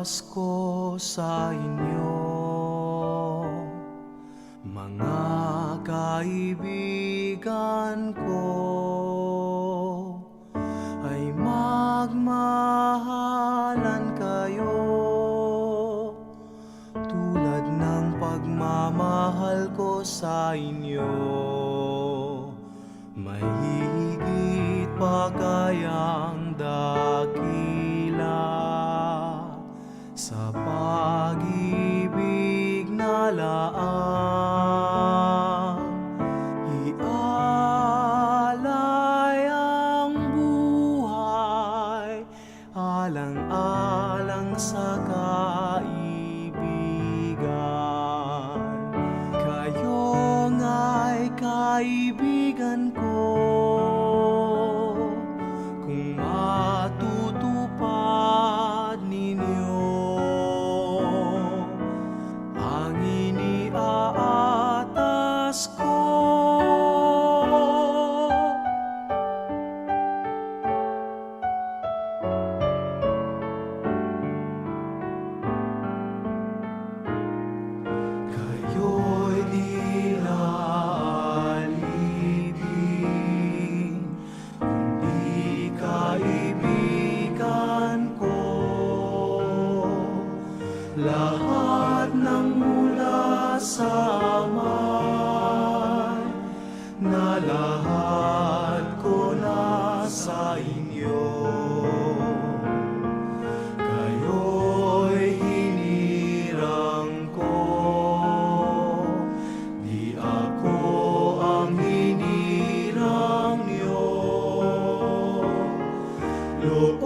itaas ko sa inyo Mga kaibigan ko Ay magmahalan kayo. Tulad ng pagmamahal ko sa inyo May higit pa kayang dakila pag-ibig na laang Ialay ang buhay Alang-alang sa kaibigan. Kayo nga'y kaibigan ko iniaatas ko Kayo'y di naalibing Kundi kaibigan ko. Lahat ng mula sa Ama na lahat ko na sa inyo. Kayo'y hinirang ko, di ako ang hinirang niyo. Loob